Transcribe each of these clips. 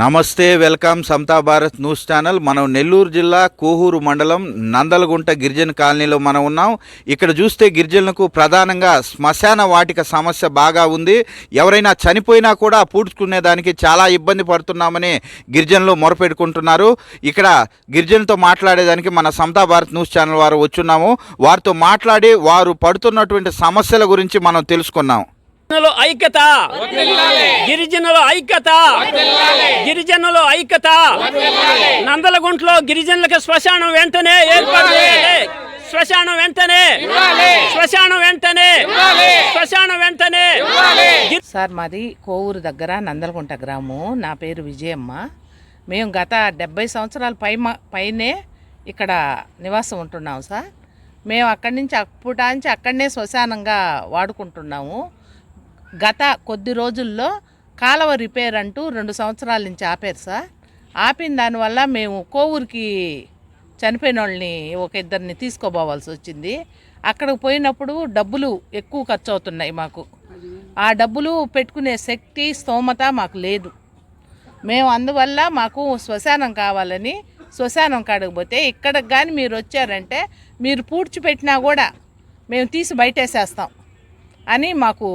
నమస్తే welcome Samata Bharat news channel. మనం నెల్లూరు జిల్లా కోహూరు మండలం నందలగుంట గిరిజన కాలనీలో మనం ఉన్నాం. ఇక్కడ చూస్తే గిరిజనులకు ప్రధానంగా శ్మశాన వాటిక సమస్య బాగా ఉంది. ఎవరైనా చనిపోయినా కూడా పూడ్చుకునేదానికి చాలా ఇబ్బంది పడుతున్నామని గిరిజనులు మొరపెట్టుకుంటున్నారు. ఇక్కడ గిరిజనులతో మాట్లాడేదానికి మన సమతా భారత్ న్యూస్ ఛానల్ వారు వచ్చున్నాము. వారితో మాట్లాడి వారు పడుతున్నటువంటి సమస్యల గురించి మనం తెలుసుకున్నాం. ఐక్యత. గిరిజనుల ఐక్యత. గిరిజనుల ఐక్యత. నందలగుంట్లో గిరిజనులకు శ్మశానం వెంటనే ఏర్పాటు చేయాలి. శ్మశానం వెంటనే. శ్మశానం వెంటనే. శ్మశానం వెంటనే. సార్ మాది కోవూరు దగ్గర నందలగుంట గ్రామం నా పేరు విజయమ్మ. మేము గత డెబ్బై సంవత్సరాల పై పైనే ఇక్కడ నివాసం ఉంటున్నాం సార్. మేము అక్కడి నుంచి అప్పుటాంచి అక్కడనే శ్మశానంగా వాడుకుంటున్నాము. గత కొద్ది రోజుల్లో కాలువ రిపేర్ అంటూ రెండు సంవత్సరాల నుంచి ఆపారు సార్. ఆపిన దానివల్ల మేము కోవూరికి చనిపోయిన వాళ్ళని ఒక ఇద్దరిని తీసుకోపోవాల్సి వచ్చింది. అక్కడికి పోయినప్పుడు డబ్బులు ఎక్కువ ఖర్చు అవుతున్నాయి మాకు. ఆ డబ్బులు పెట్టుకునే శక్తి స్తోమత మాకు లేదు. మేము అందువల్ల మాకు శ్మశానం కావాలని శ్మశానం కాడకు పోతే ఇక్కడికి కానీ మీరు వచ్చారంటే మీరు పూడ్చిపెట్టినా కూడా మేము తీసి బయటేసేస్తాం అని మాకు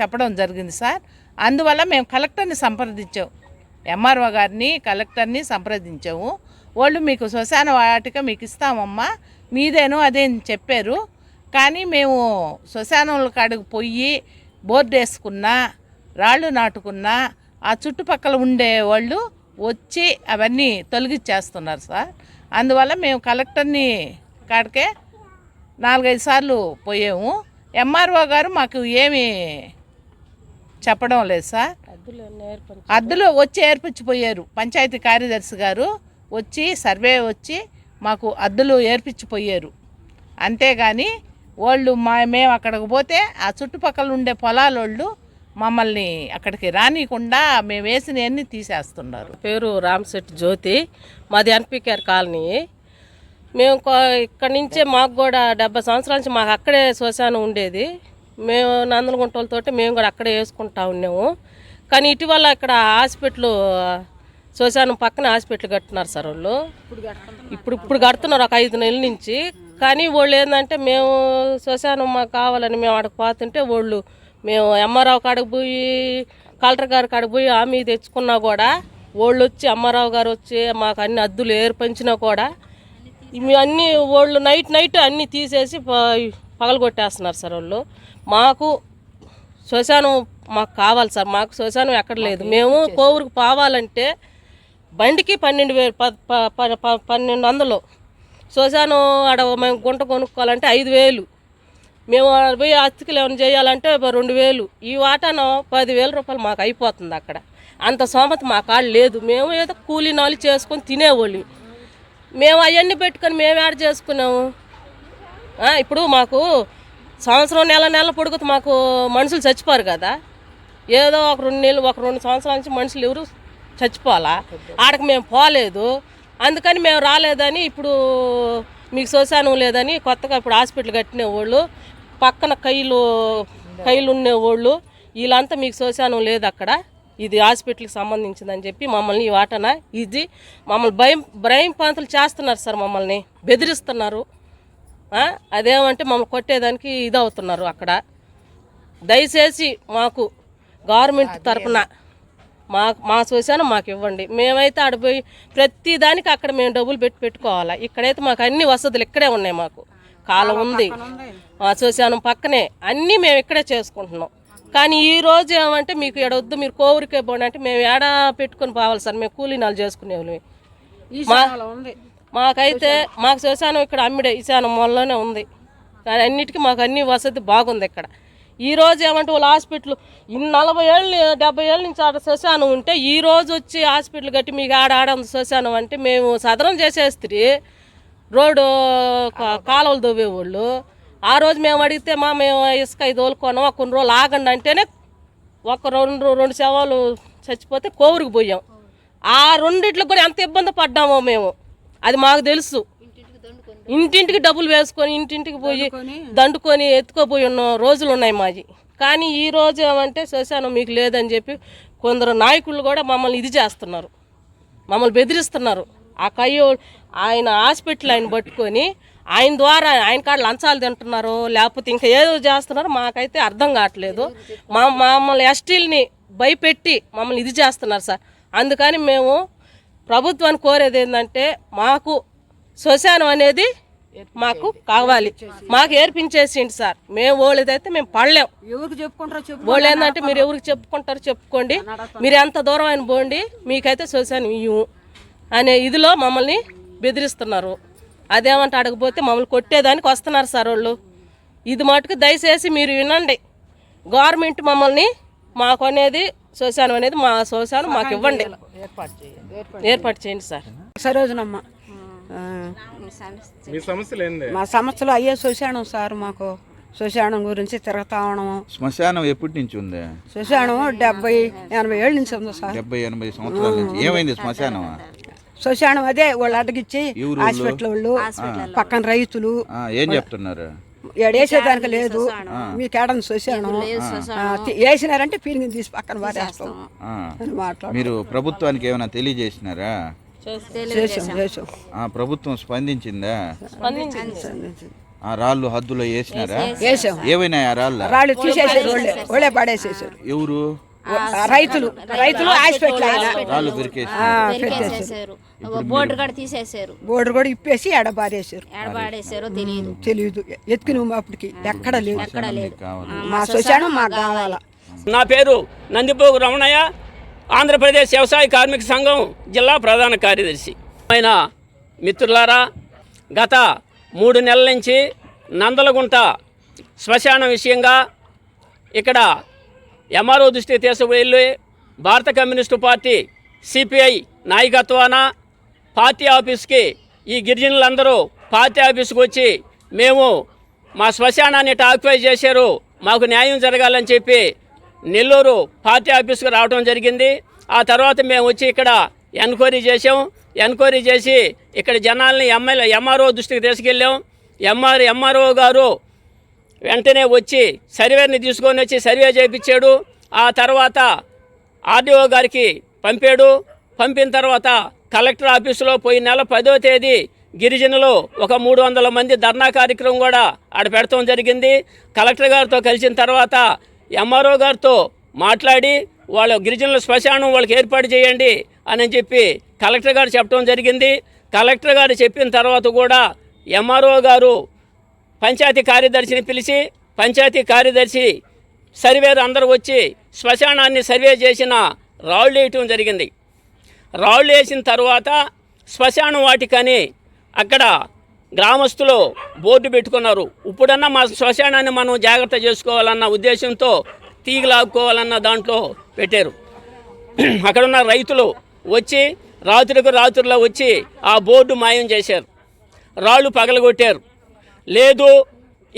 చెప్పడం జరిగింది సార్. అందువల్ల మేము కలెక్టర్ని సంప్రదించాం. ఎంఆర్ఓ గారిని కలెక్టర్ని సంప్రదించాము. వాళ్ళు మీకు శ్మశాన వాటిక మీకు ఇస్తామమ్మా మీదేనో అదే చెప్పారు. కానీ మేము శ్మశానంలో కాడికి పోయి బోర్డు వేసుకున్నా రాళ్ళు నాటుకున్నా ఆ చుట్టుపక్కల ఉండే వాళ్ళు వచ్చి అవన్నీ తొలగిచ్చేస్తున్నారు సార్. అందువల్ల మేము కలెక్టర్ని కాడికే నాలుగైదు సార్లు పోయాము. ఎంఆర్ఓ గారు మాకు ఏమి చెప్పడం లేదు సార్. అద్దులు వచ్చి ఏర్పించిపోయారు. పంచాయతీ కార్యదర్శి గారు వచ్చి సర్వే వచ్చి మాకు అద్దులు ఏర్పించిపోయారు. అంతేగాని వాళ్ళు మా మేము అక్కడికి పోతే ఆ చుట్టుపక్కల ఉండే పొలాల వాళ్ళు మమ్మల్ని అక్కడికి రానియకుండా మేము వేసినవన్నీ తీసేస్తున్నారు. పేరు రామశెట్టి జ్యోతి మాది ఎన్పికేఆర్ కాలనీ. మేము ఇక్కడి నుంచే మాకు కూడా డెబ్బై సంవత్సరాల నుంచి మాకు అక్కడే శ్మశానం ఉండేది. మేము నందనగుంటలతోటి మేము కూడా అక్కడే వేసుకుంటా ఉన్నాము. కానీ ఇటీవల ఇక్కడ హాస్పిటల్ శ్మశానం పక్కన హాస్పిటల్ కట్టున్నారు సార్ వాళ్ళు. ఇప్పుడు ఇప్పుడు కడుతున్నారు ఒక ఐదు నెలల నుంచి. కానీ వాళ్ళు ఏంటంటే మేము శ్మశానం మాకు కావాలని మేము అక్కడికి పోతుంటే వాళ్ళు మేము ఎంఆర్ఆవు కాడికి పోయి కలెక్టర్ గారి కాడికి పోయి హామీ తెచ్చుకున్నా కూడా వాళ్ళు వచ్చి అమ్మారావు గారు వచ్చి మాకు అన్ని అద్దులు ఏర్పంచినా కూడా ఇవి అన్నీ వాళ్ళు నైట్ నైట్ అన్నీ తీసేసి ప- పగలగొట్టేస్తున్నారు సార్ వాళ్ళు. మాకు శ్మశానం మాకు కావాలి సార్. మాకు శ్మశానం ఎక్కడ లేదు. మేము కోవూరుకు పోవాలంటే బండికి పన్నెండు వేలు పన్నెండు వందలు. శ్మశానం ఆడ మేము గుంట కొనుక్కోవాలంటే ఐదు వేలు. మేము పోయి అతికిలు ఏమైనా చేయాలంటే రెండు వేలు. ఈ వాటాను పదివేల రూపాయలు మాకు అయిపోతుంది అక్కడ. అంత సోమత మా కాళ్ళు లేదు. మేము ఏదో కూలీ నాలు చేసుకొని తినేవాళ్ళు. మేము అవన్నీ పెట్టుకొని మేము యాడ్ చేసుకున్నాము? ఇప్పుడు మాకు సంవత్సరం నెల నెల పొడుగుతూ మాకు మనుషులు చచ్చిపోరు కదా. ఏదో ఒక రెండు నెలలు ఒక రెండు సంవత్సరాల నుంచి మనుషులు ఎవరు చచ్చిపోవాలా? ఆడకి మేము పోలేదు. అందుకని మేము రాలేదని ఇప్పుడు మీకు శ్మశానం లేదని కొత్తగా ఇప్పుడు హాస్పిటల్ కట్టిన వాళ్ళు పక్కన కైలు కైలు ఉండేవాళ్ళు వీళ్ళంతా మీకు శ్మశానం లేదు అక్కడ. ఇది హాస్పిటల్కి సంబంధించిందని చెప్పి మమ్మల్ని ఈ వాటన ఇది మమ్మల్ని భయం భయం పాంతులు చేస్తున్నారు సార్ మమ్మల్ని. బెదిరిస్తున్నారు. అదేమంటే మమ్మల్ని కొట్టేదానికి ఇది అవుతున్నారు అక్కడ. దయచేసి మాకు గవర్నమెంట్ తరపున మా మా శ్మశానం మాకు ఇవ్వండి. మేమైతే ఆడిపోయి ప్రతి దానికి అక్కడ మేము డబ్బులు పెట్టి పెట్టుకోవాలా. ఇక్కడైతే మాకు అన్ని వసతులు ఇక్కడే ఉన్నాయి మాకు. కాలం ఉంది. మా శ్మశానం పక్కనే అన్నీ మేము ఇక్కడే చేసుకుంటున్నాం. కానీ ఈ రోజు ఏమంటే మీకు ఈడ వద్దు మీరు కోవూరికే పోండి అంటే మేము ఏడ పెట్టుకొని పోవాలి సార్? మేము కూలీనాలు చేసుకునేవాళ్ళం మాకైతే మాకు శ్మశానం ఇక్కడ అమ్మిడే ఈశానం మొన్నలోనే ఉంది. కానీ అన్నిటికీ మాకు అన్ని వసతి బాగుంది ఇక్కడ. ఈ రోజు ఏమంటే వాళ్ళ హాస్పిటల్ ఇన్ని నలభై ఏళ్ళు డెబ్బై ఏళ్ళ నుంచి ఆడ శ్మశానం ఉంటే ఈ రోజు వచ్చి హాస్పిటల్ కట్టి మీకు ఆడ ఆడ శ్మశానం అంటే మేము సదరం చేసేస్తే రోడ్డు కాలువలు దవ్వేవాళ్ళు ఆ రోజు మేము అడిగితే మా మేము ఇసుక ఐదు ఒక కొన్ని రోజులు ఆగండి అంటేనే ఒక రెండు రెండు శవాలు చచ్చిపోతే కోవురికి పోయాం. ఆ రెండిట్లకు కూడా ఎంత ఇబ్బంది పడ్డామో మేము. అది మాకు తెలుసు. ఇంటింటికి డబ్బులు వేసుకొని ఇంటింటికి పోయి దండుకొని ఎత్తుకోపోయి ఉన్న రోజులు ఉన్నాయి మాది కానీ ఈ రోజు ఏమంటే శ్మశానం మీకు లేదని చెప్పి కొందరు నాయకులు కూడా మమ్మల్ని ఇది చేస్తున్నారు. మమ్మల్ని బెదిరిస్తున్నారు. ఆ కయ్యో ఆయన హాస్పిటల్ ఆయన పట్టుకొని ఆయన ద్వారా ఆయన కాడ లంచాలు తింటున్నారు లేకపోతే ఇంకా ఏదో చేస్తున్నారో మాకైతే అర్థం కావట్లేదు. మా మమ్మల్ని ఎస్టీల్ని భయపెట్టి మమ్మల్ని ఇది చేస్తున్నారు సార్. అందుకని మేము ప్రభుత్వాన్ని కోరేది ఏంటంటే మాకు శ్మశానం అనేది మాకు కావాలి. మాకు ఏర్పించేసిండి సార్. మేము ఓళ్ళదైతే మేము పడలేం. ఎవరికి చెప్పుకుంటారో వాళ్ళు ఏంటంటే మీరు ఎవరికి చెప్పుకుంటారో చెప్పుకోండి. మీరు ఎంత దూరం అయిన పోండి మీకైతే శ్మశానం ఇయ్యము అనే ఇదిలో మమ్మల్ని బెదిరిస్తున్నారు. అదేమంటే అడగపోతే మమ్మల్ని కొట్టేదానికి వస్తున్నారు సార్ వాళ్ళు. ఇది మటుకు దయచేసి మీరు వినండి. గవర్నమెంట్ మమ్మల్ని మాకు అనేది శ్మశానం అనేది మా శ్మశానం మాకు ఇవ్వండి. ఏర్పాటు చేయండి సార్. సరోజనమ్మ. మీ సమస్యలు ఏంది? మా సంస్థలో అయ్యే శ్మశానం సార్ మాకు. శ్మశానం గురించి తిరుగుతా ఉన్నాము శ్మశానం ఎప్పటి నుంచి ఉంది? శ్మశానం డెబ్బై ఎనభై ఏళ్ళ నుంచి ఉంది సార్. డెబ్బై ఎనభై సంవత్సరాల నుంచి. ఏమైంది శ్మశానం శ్మశానం అదే వాళ్ళు అడ్డగిచ్చి ఎవరు హాస్పిటల్ వాళ్ళు పక్కన రైతులు. ఆ, ఏం చెప్తున్నారు? ఎడేసేదానికి లేదు. శ్మశానం ఆ, తి- వేసినారంటే పీలింగ్ తీసి పక్కన. అని మాట్లాడు మీరు ప్రభుత్వానికి ఏమైనా తెలియజేసినారా? చేసాం చేసాం ఆ ప్రభుత్వం స్పందించిందా? ఆ రాళ్ళు హద్దులో వేసినారా? వేసాం. ఏమైనా ఆ రాళ్ళ? రాళ్ళు తీసేసారు ఎవరు? రైతులు రైతులు హాస్పిటల్ ఆయన. రాళ్ళు బోర్డు కూడా తీసేశారు. బోర్డు కూడా ఇప్పేసి ఎడబారేసారు ఎడబాడేసారో తెలియదు. తెలియదు ఎత్తుకుని అప్పటికి ఎక్కడ లేదు. మీకు కావాలి. మా శ్మశానం మాకు కావాలా? నా పేరు నందిపోగు రమణయ్య. ఆంధ్రప్రదేశ్ వ్యవసాయ కార్మిక సంఘం జిల్లా ప్రధాన కార్యదర్శి. ఆయన మిత్రులారా గత మూడు నెలల నుంచి నందలగుంట శ్మశాన విషయంగా ఇక్కడ ఎంఆర్ఓ దృష్టికి తీసుకువెళ్ళి భారత కమ్యూనిస్టు పార్టీ సిపిఐ నాయకత్వాన పార్టీ ఆఫీస్కి ఈ గిరిజనులందరూ పార్టీ ఆఫీస్కి వచ్చి మేము మా శ్మశానాన్ని ఇట్లా ఆక్యుపై చేశారు. మాకు న్యాయం జరగాలని చెప్పి నెల్లూరు పార్టీ ఆఫీస్కి రావడం జరిగింది. ఆ తర్వాత మేము వచ్చి ఇక్కడ ఎంక్వైరీ చేసాం ఎంక్వైరీ చేసి ఇక్కడ జనాల్ని ఎమ్మెల్యే ఎంఆర్ఓ దృష్టికి తీసుకెళ్ళాం. ఎంఆర్ ఎంఆర్ఓ గారు వెంటనే వచ్చి సర్వేని తీసుకొని వచ్చి సర్వే చేయించాడు. ఆ తర్వాత ఆర్డీఓ గారికి పంపాడు. పంపిన తర్వాత కలెక్టర్ ఆఫీసులో పోయిన నెల పదో తేదీ గిరిజనులు ఒక మూడు వందల మంది ధర్నా కార్యక్రమం కూడా ఆడ పెడతాం జరిగింది. కలెక్టర్ గారితో కలిసిన తర్వాత ఎంఆర్ఓ గారితో మాట్లాడి వాళ్ళ గిరిజనుల శ్మశానం వాళ్ళకి ఏర్పాటు చేయండి అని చెప్పి కలెక్టర్ గారు చెప్పడం జరిగింది. కలెక్టర్ గారు చెప్పిన తర్వాత కూడా ఎంఆర్ఓ గారు పంచాయతీ కార్యదర్శిని పిలిచి పంచాయతీ కార్యదర్శి సర్వేరు అందరూ వచ్చి శ్మశానాన్ని సర్వే చేసిన రాళ్ళు వేయటం జరిగింది. రాళ్ళు వేసిన తర్వాత శ్మశానం వాటికని అక్కడ గ్రామస్తులు బోర్డు పెట్టుకున్నారు. ఇప్పుడన్నా మా శ్మశానాన్ని మనం జాగ్రత్త చేసుకోవాలన్న ఉద్దేశంతో తీగలాక్కోవాలన్న దాంట్లో పెట్టారు. అక్కడున్న రైతులు వచ్చి రాత్రికి రాత్రుల్లో వచ్చి ఆ బోర్డు మాయం చేశారు. రాళ్ళు పగలగొట్టారు. లేదు.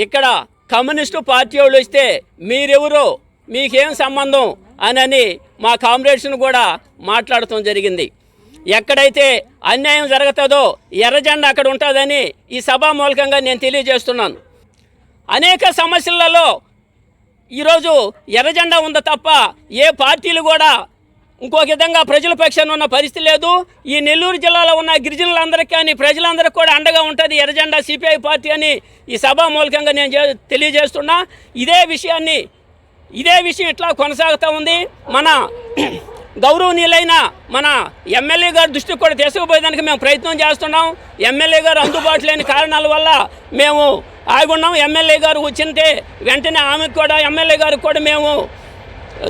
ఇక్కడ కమ్యూనిస్టు పార్టీ వాళ్ళు వస్తే మీరెవరో? మీకేం సంబంధం? అనని మా కామ్రేడ్స్ను కూడా మాట్లాడటం జరిగింది. ఎక్కడైతే అన్యాయం జరుగుతుందో ఎర్రజెండా అక్కడ ఉంటుందని ఈ సభా మూలకంగా నేను తెలియజేస్తున్నాను. అనేక సమస్యలలో ఈరోజు ఎర్రజెండా ఉందా తప్ప ఏ పార్టీలు కూడా ఇంకొక విధంగా ప్రజల పక్షాన ఉన్న పరిస్థితి లేదు. ఈ నెల్లూరు జిల్లాలో ఉన్న గిరిజనులందరికీ కానీ ప్రజలందరికీ కూడా అండగా ఉంటుంది ఎర్రజెండా సిపిఐ పార్టీ అని ఈ సభా మూలకంగా నేను తెలియజేస్తున్నా. ఇదే విషయాన్ని ఇదే విషయం ఇట్లా కొనసాగుతూ ఉంది. మన గౌరవనీయులైన మన ఎమ్మెల్యే గారి దృష్టికి కూడా తీసుకుపోయేదానికి మేము ప్రయత్నం చేస్తున్నాం. ఎమ్మెల్యే గారు అందుబాటు లేని కారణాల వల్ల మేము ఆగున్నాం. ఎమ్మెల్యే గారు వచ్చింటే వెంటనే ఆమెకు కూడా ఎమ్మెల్యే గారికి కూడా మేము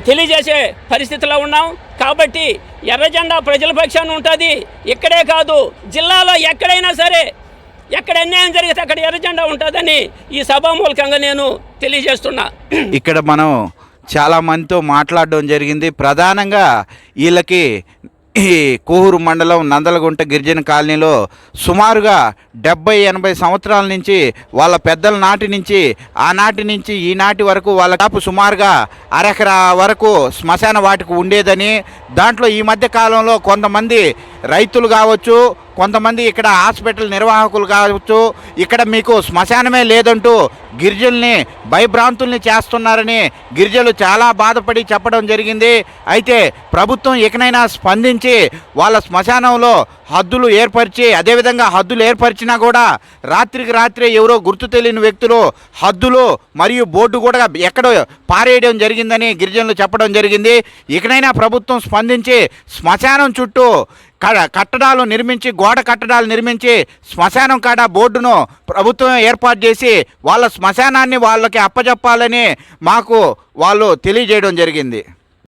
తెలియజేసే పరిస్థితిలో ఉన్నాం. కాబట్టి ఎర్రజెండా ప్రజల పక్షాన ఉంటుంది. ఇక్కడే కాదు జిల్లాలో ఎక్కడైనా సరే ఎక్కడ అన్యాయం జరిగితే అక్కడ ఎర్రజెండా ఉంటుందని ఈ సభామూలకంగా నేను తెలియజేస్తున్నా. ఇక్కడ మనం చాలామందితో మాట్లాడడం జరిగింది. ప్రధానంగా వీళ్ళకి ఈ కోహూరు మండలం నందలగుంట గిరిజన కాలనీలో సుమారుగా డెబ్బై ఎనభై సంవత్సరాల నుంచి వాళ్ళ పెద్దల నాటి నుంచి ఆనాటి నుంచి ఈనాటి వరకు వాళ్ళ కాపు సుమారుగా అరెకరా వరకు శ్మశాన వాటికి ఉండేదని దాంట్లో ఈ మధ్య కాలంలో కొంతమంది రైతులు కావచ్చు కొంతమంది ఇక్కడ హాస్పిటల్ నిర్వాహకులు కావచ్చు ఇక్కడ మీకు శ్మశానమే లేదంటూ గిరిజనుల్ని భయభ్రాంతుల్ని చేస్తున్నారని గిరిజలు చాలా బాధపడి చెప్పడం జరిగింది. అయితే ప్రభుత్వం ఇకనైనా స్పందించి వాళ్ళ శ్మశానంలో హద్దులు ఏర్పరిచి అదేవిధంగా హద్దులు ఏర్పరిచినా కూడా రాత్రికి రాత్రే ఎవరో గుర్తు తెలియని వ్యక్తులు హద్దులు మరియు బోర్డు కూడా ఎక్కడో పారేయడం జరిగిందని గిరిజనులు చెప్పడం జరిగింది. ఇకనైనా ప్రభుత్వం స్పందించి శ్మశానం చుట్టూ కట్టడాలు నిర్మించి గోడ కట్టడాలు నిర్మించి శ్మశానం కాడ బోర్డును ప్రభుత్వం ఏర్పాటు చేసి వాళ్ళ శ్మశానాన్ని వాళ్ళకి అప్పజెప్పాలని మాకు వాళ్ళు తెలియజేయడం జరిగింది.